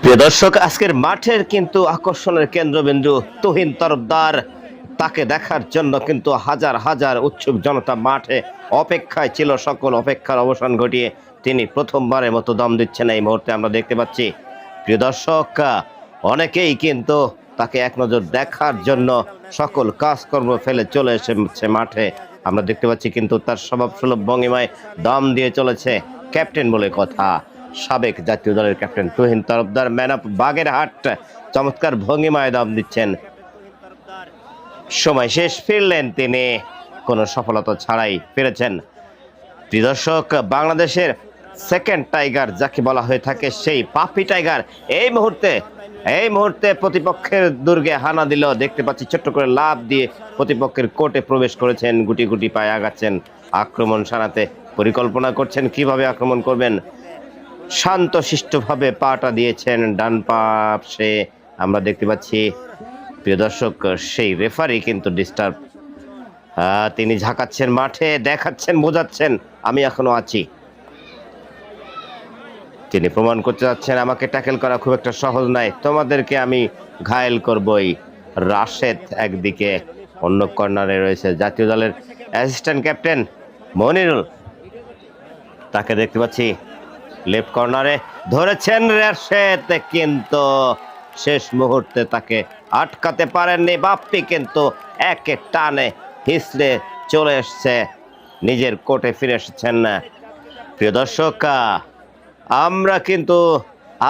প্রিয় দর্শক, আজকের মাঠের কিন্তু আকর্ষণের কেন্দ্রবিন্দু তুহিন তরফদার। তাকে দেখার জন্য কিন্তু হাজার হাজার উৎসুক জনতা মাঠে অপেক্ষায় ছিল। সকল অপেক্ষার অবসান ঘটিয়ে তিনি প্রথমবারের মতো দম দিচ্ছেন এই মুহূর্তে আমরা দেখতে পাচ্ছি। প্রিয় দর্শক, অনেকেই কিন্তু তাকে এক নজর দেখার জন্য সকল কাজকর্ম ফেলে চলে এসেছে মাঠে। আমরা দেখতে পাচ্ছি কিন্তু তার স্বভাব সুলভ ভঙ্গিমায় দম দিয়ে চলেছে ক্যাপ্টেন বলে কথা। সাবেক জাতীয় দলের captain Tuhin Tarafdar man of Bagerhat চমৎকার ভঙ্গিমায় দম দিচ্ছেন। সময় শেষ, ফিরলেন তিনি। কোনো সফলতা ছাড়াই ফিরেছেন। প্রিয় দর্শক, বাংলাদেশের সেকেন্ড টাইগার যাকে বলা হয়ে থাকে সেই পাপি টাইগার এই মুহূর্তে এই মুহূর্তে প্রতিপক্ষের দুর্গে হানা দিল। দেখতে পাচ্ছি ছোট্ট করে লাভ দিয়ে প্রতিপক্ষের কোর্টে প্রবেশ করেছেন। গুটি গুটি পায়ে আগাচ্ছেন। আক্রমণ সানাতে পরিকল্পনা করছেন। কীভাবে আক্রমণ করবেন? শান্ত শিষ্টভাবে পাটা দিয়েছেন ডান পাশে। আমরা দেখতে পাচ্ছি, প্রিয় দর্শক, সেই রেফারি কিন্তু ডিস্টার্ব তিনি ঝাঁকাচ্ছেন মাঠে, দেখাচ্ছেন, বোঝাচ্ছেন, আমি এখনও আছি। তিনি প্রমাণ করতে যাচ্ছেন, আমাকে ট্যাকেল করা খুব একটা সহজ নয়। তোমাদেরকে আমি ঘায়েল করবই। রাশেদ একদিকে, অন্য কর্নারে রয়েছে জাতীয় দলের অ্যাসিস্ট্যান্ট ক্যাপ্টেন মনিরুল। তাকে দেখতে পাচ্ছি লেফট কর্নারে ধরেছেন রাশেদ, কিন্তু শেষ মুহূর্তে তাকে আটকাতে পারেননি। বাপ্পি কিন্তু একে টানে হিসড়ে চলে এসছে, নিজের কোর্টে ফিরে এসেছেন। প্রিয় দর্শক, আমরা কিন্তু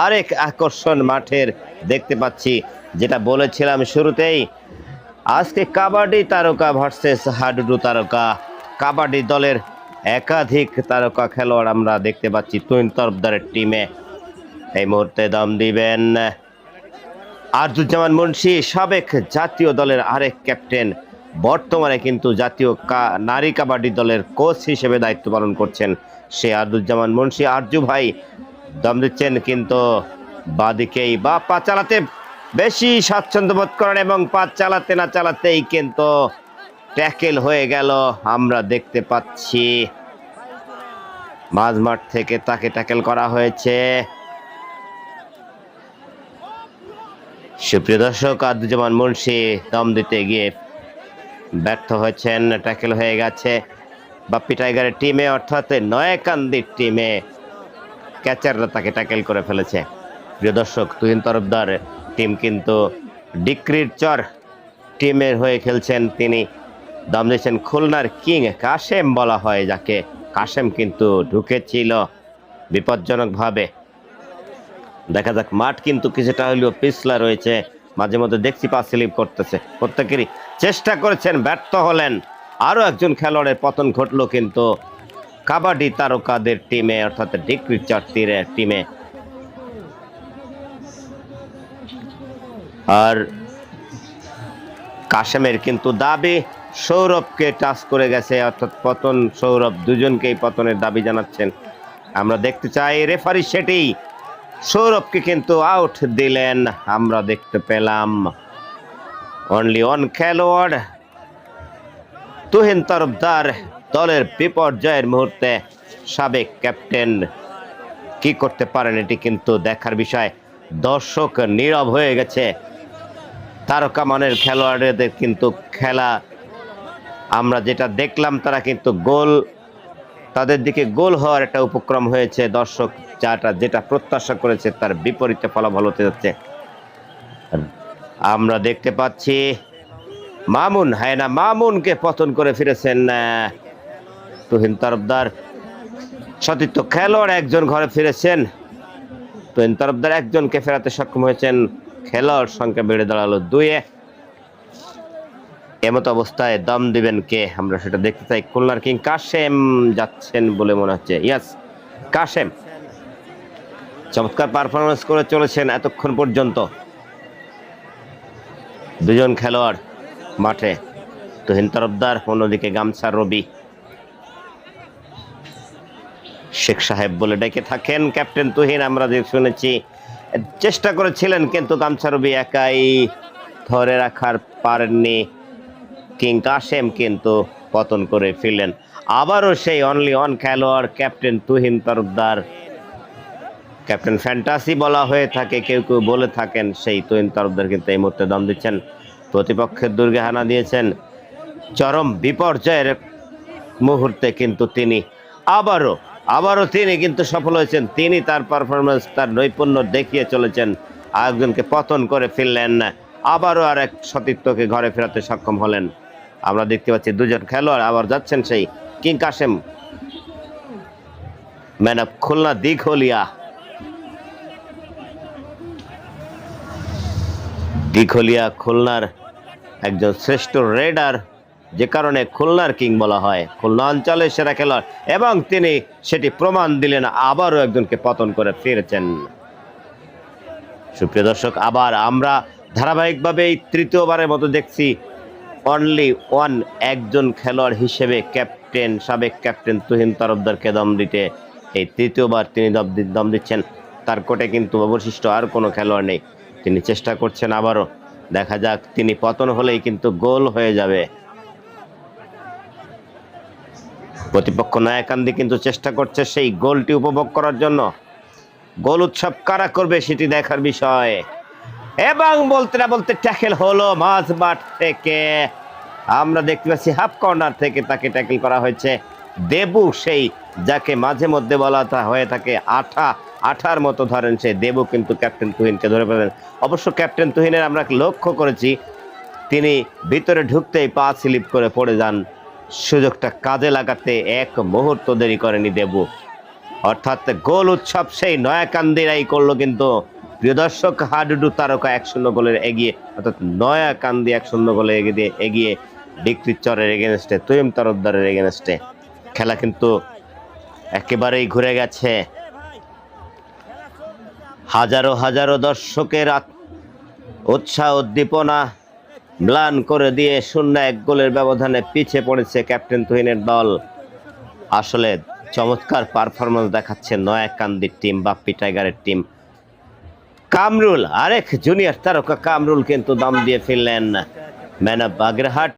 আরেক আকর্ষণ মাঠের দেখতে পাচ্ছি, যেটা বলেছিলাম শুরুতেই, আজকে কাবাডি তারকা ভার্সেস হাডুডু তারকা। কাবাডি দলের একাধিক তারকা খেলোয়াড় আমরা দেখতে পাচ্ছি তুইন তরফদারের টিমে। এই মুহূর্তে দম দিবেন আরজুজ্জামান মুন্সি, সাবেক জাতীয় দলের আরেক ক্যাপ্টেন, বর্তমানে কিন্তু জাতীয় নারী কাবাডি দলের কোচ হিসেবে দায়িত্ব পালন করছেন সে আরজুজ্জামান মুন্সি। আরজু ভাই, দম দিচ্ছেন কিন্তু বাদিকেই। বা পা চালাতে বেশি স্বাচ্ছন্দ্য বোধ করেন এবং পা চালাতে না চালাতেই কিন্তু ট্যাকেল হয়ে গেল। আমরা দেখতে পাচ্ছি মাঝমাঠ থেকে তাকে ট্যাকেল করা হয়েছে। সুপ্রিয় দর্শক আদুজ্জামান মুন্সি দম দিতে গিয়ে ব্যর্থ হয়েছেন ট্যাকেল হয়ে গেছে বাপ্পি টাইগারের টিমে অর্থাৎ নয়াকান্দির টিমে ক্যাচাররা তাকে ট্যাকেল করে ফেলেছে। প্রিয় দর্শক, তুহিন তরফদার টিম কিন্তু ডিক্রির চর টিমের হয়ে খেলছেন তিনি। দম দিয়েছেন খুলনার কিং কাশেম বলা হয়, যাকে কাশেম কিন্তু ঢুকেছিল বিপজ্জনকভাবে। দেখা যাক, মাঠ কিন্তু কিছুটা হলেও পিছলা রয়েছে। মাঝে মধ্যে দেখছি পা স্লিপ করতেছে। প্রত্যেকেরই চেষ্টা করেছেন, ব্যর্থ হলেন। আরও একজন খেলোয়াড়ের পতন ঘটলো কিন্তু কাবাডি তারকাদের টিমে, অর্থাৎ ডিক্রি চারটির টিমে। আর কাশেমের কিন্তু দাবি সৌরভকে টাচ করে গেছে, অর্থাৎ পতন, সৌরভ দুজনকেই পতনের দাবি জানাচ্ছেন। আমরা দেখতে চাই রেফারি সেটি। সৌরভকে কিন্তু আউট দিলেন, আমরা দেখতে পেলাম। অনলি ওয়ান খেলোয়াড়। তুহিন তরফদার দলের বিপর্যয়ের মুহূর্তে সাবেক ক্যাপ্টেন। কি করতে পারেন এটি কিন্তু দেখার বিষয়। দর্শক নীরব হয়ে গেছে। তারকা মানের খেলোয়াড়দের কিন্তু খেলা আমরা যেটা দেখলাম, তারা কিন্তু গোল, তাদের দিকে গোল হওয়ার একটা উপক্রম হয়েছে। দর্শক যাটা যেটা প্রত্যাশা করেছে, তার বিপরীতে ফলাফল হতে যাচ্ছে। আমরা দেখতে পাচ্ছি, মামুন হ্যাঁ না, মামুনকে পতন করে ফিরেছেন তুহিন তরফদার সতীর্থ খেলোয়াড় একজন ঘরে ফিরেছেন। তুহিন তরফদার একজনকে ফেরাতে সক্ষম হয়েছেন খেলোয়াড় সংখ্যা বেড়ে দাঁড়াল দুয়ে এমতো অবস্থায় দম দিবেন কে? আমরা সেটা দেখতে চাই। খুলনার কিং কাশেম যাচ্ছেন বলে মনে হচ্ছে। ইয়াস কাশেম। চমৎকার পারফরমেন্স করে চলেছেন এতক্ষণ পর্যন্ত। দুজন খেলোয়াড় মাঠে। তুহিন তরফদার, অন্যদিকে গামছা রবি। শেখ সাহেব বলে ডেকে থাকেন। ক্যাপ্টেন তুহিন, আমরা যে শুনেছি, চেষ্টা করেছিলেন, কিন্তু গামছা রবি একাই ধরে রাখার পারেননি। কিং কাশেম কিন্তু পতন করে ফিরলেন। আবারও সেই অনলি অন খেলোয়াড়, captain Tuhin Tarafdar captain fantasy বলা হয়ে থাকে, কেউ কেউ বলে থাকেন সেই তুহিন তরফদার কিন্তু এই মুহূর্তে দম দিচ্ছেন। প্রতিপক্ষের দুর্গে হানা দিয়েছেন। চরম বিপর্যয়ের মুহূর্তে কিন্তু তিনি আবারও আবারও তিনি কিন্তু সফল হয়েছেন। তিনি তার পারফরমেন্স তার নৈপুণ্য দেখিয়ে চলেছেন। আরেকজনকে পতন করে ফেললেন আবারও আর এক সতীর্থকে ঘরে ফেরাতে সক্ষম হলেন। আমরা দেখতে পাচ্ছি দুজন খেলোয়াড় আবার যাচ্ছেন সেই king Kasem. Man of Khulna Dighalia Dighalia খুলনার একজন শ্রেষ্ঠ রেডার, যে কারণে খুলনার কিং বলা হয়। খুলনা অঞ্চলের সেরা খেলোয়াড়। এবং তিনি সেটি প্রমাণ দিলেন, আবারও একজনকে পতন করে ফিরেছেন। সুপ্রিয় দর্শক, আবার আমরা ধারাবাহিকভাবে এই তৃতীয়বারের মতো দেখছি অনলি ওয়ান একজন খেলোয়াড় হিসেবে ক্যাপ্টেন সাবেক ক্যাপ্টেন তুহিন তরফদারকে দম দিতে, এই তৃতীয়বার তিনি দম দম দিচ্ছেন। তার কোটে কিন্তু অবশিষ্ট আর কোনো খেলোয়াড় নেই। তিনি চেষ্টা করছেন আবারও। দেখা যাক, তিনি পতন হলেই কিন্তু গোল হয়ে যাবে। প্রতিপক্ষ নয়াকান্দি কিন্তু চেষ্টা করছে সেই গোলটি উপভোগ করার জন্য। গোল উৎসব কারা করবে সেটি দেখার বিষয়। এবং বলতে না বলতে ট্যাকেল হলো মাঝ মাঠ থেকে। আমরা দেখতে পাচ্ছি হাফ কর্নার থেকে তাকে ট্যাকেল করা হয়েছে। দেবু সেই, যাকে মাঝে মধ্যে বলা হয়ে থাকে আঠা, আঠার মতো ধরেন সেই দেবু কিন্তু ক্যাপ্টেন তুহিনকে ধরে ফেলেন। অবশ্য ক্যাপ্টেন তুহিনের আমরা লক্ষ্য করেছি, তিনি ভিতরে ঢুকতেই পা স্লিপ করে পড়ে যান। সুযোগটা কাজে লাগাতে এক মুহূর্ত দেরি করেনি দেবু। অর্থাৎ গোল উৎসব সেই নয়াকান্দিরাই করল কিন্তু প্রিয় দর্শক, হাডুডু তারকা এক শূন্য গোলের এগিয়ে, অর্থাৎ নয়াকান্দি এক শূন্য গোলে এগিয়ে দিয়ে এগিয়ে বিক্রির চরের এগেনস্টে তৈম তরফদারের এগেনস্টে খেলা কিন্তু একেবারেই ঘুরে গেছে। হাজারো হাজারো দর্শকের উৎসাহ, উদ্দীপনা ম্লান করে দিয়ে শূন্য এক গোলের ব্যবধানে পিছিয়ে পড়েছে ক্যাপ্টেন তুহিনের দল। আসলে চমৎকার পারফরমেন্স দেখাচ্ছে নয়াকান্দির টিম বাপ্পি টাইগারের টিম কামরুল আরেক জুনিয়র তারকা কামরুল কিন্তু দাম দিয়ে ফেললেন ম্যান অফ বাগেরহাট